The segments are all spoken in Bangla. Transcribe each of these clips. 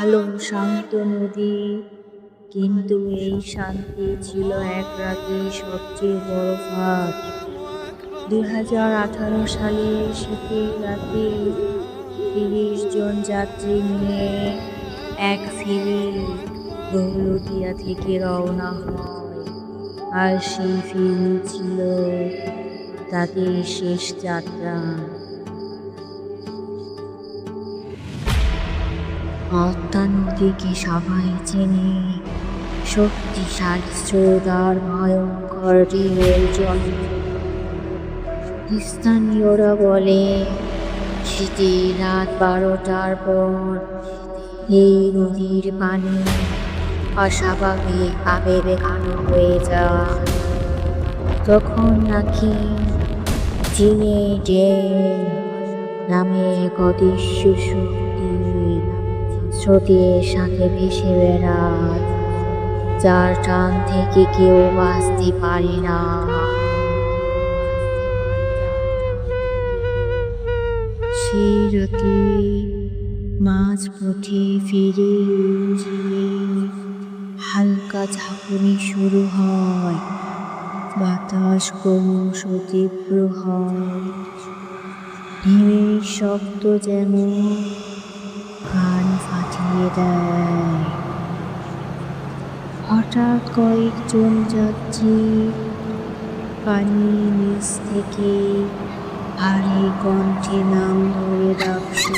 আলম শান্ত নদী কিন্তু এই শান্তি ছিল এক রাতে সবচেয়ে বড় ফাঁদ। দু হাজার আঠারো সালে শীতের রাতে তিরিশ জন যাত্রী নিয়ে এক ফিরি গহলতিয়া থেকে রওনা হয়। আর সেই ফিরি ছিল তাদের শেষ যাত্রা। পদ্মা নদীকে সবাই চেনে। শক্তিশালী আর ভয়ঙ্কর ঢেউয়ের জন্য স্থানীয়রা বলে, শীতে রাত বারোটার পর এই নদীর পানি অস্বাভাবিকভাবে বেখানো হয়ে যায়। তখন নাকি চিনে যে নামে এক অদৃশ্য শক্তি স্রোতের সাথে ভেসে বেড়ায়, যার টান থেকে কেউ বাঁচতে পারে না। সেই রাতে মাঝ পথে ফিরে হালকা ঝাঁকুনি শুরু হয়, বাতাস ক্রমশ তীব্র হয়। ঢেউয়ের যেন কান ফাটিয়ে দেয় হঠাৎ কয়েকজন যাত্রী পানির নিচ থেকে ভারী কণ্ঠে নাম ধরে ডাকছে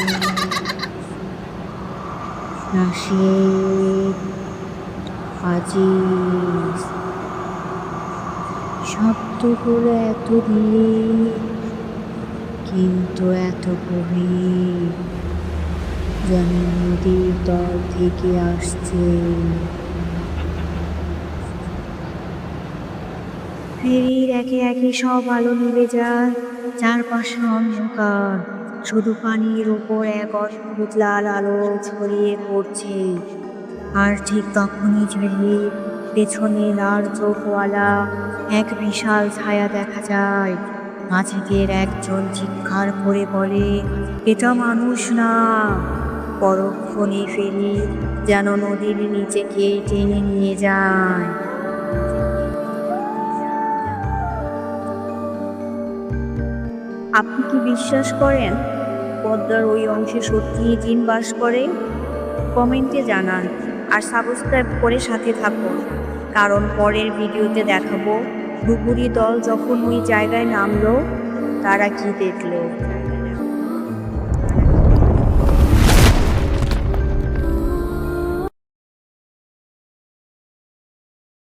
রাশিদ আজিজ। শব্দগুলো এত ধীরে, কিন্তু এত গভীর। যেন নদীর তল থেকে আসছে। ফেরির একে একে সব আলো নিভে যায়, চারপাশে অন্ধকার। শুধু পানির ওপর এক অদ্ভুত লাল আলো ছড়িয়ে পড়ছে। আর ঠিক তখনই ঝেড়ে পেছনে লাল চোখওয়ালা এক বিশাল ছায়া দেখা যায়। মাঝিদের একজন চিৎকার করে বলে, এটা মানুষ না। পরক্ষণে ফেরি, যেন নদীর নিচেকে টেনে নিয়ে যায়। আপনি কি বিশ্বাস করেন পদ্মার ওই অংশে সত্যিই জিন বাস করে? কমেন্টে জানান আর সাবস্ক্রাইব করে সাথে থাকুন, কারণ পরের ভিডিওতে দেখাবো ডুবুরি দল যখন ওই জায়গায় নামলো, তারা কি দেখল?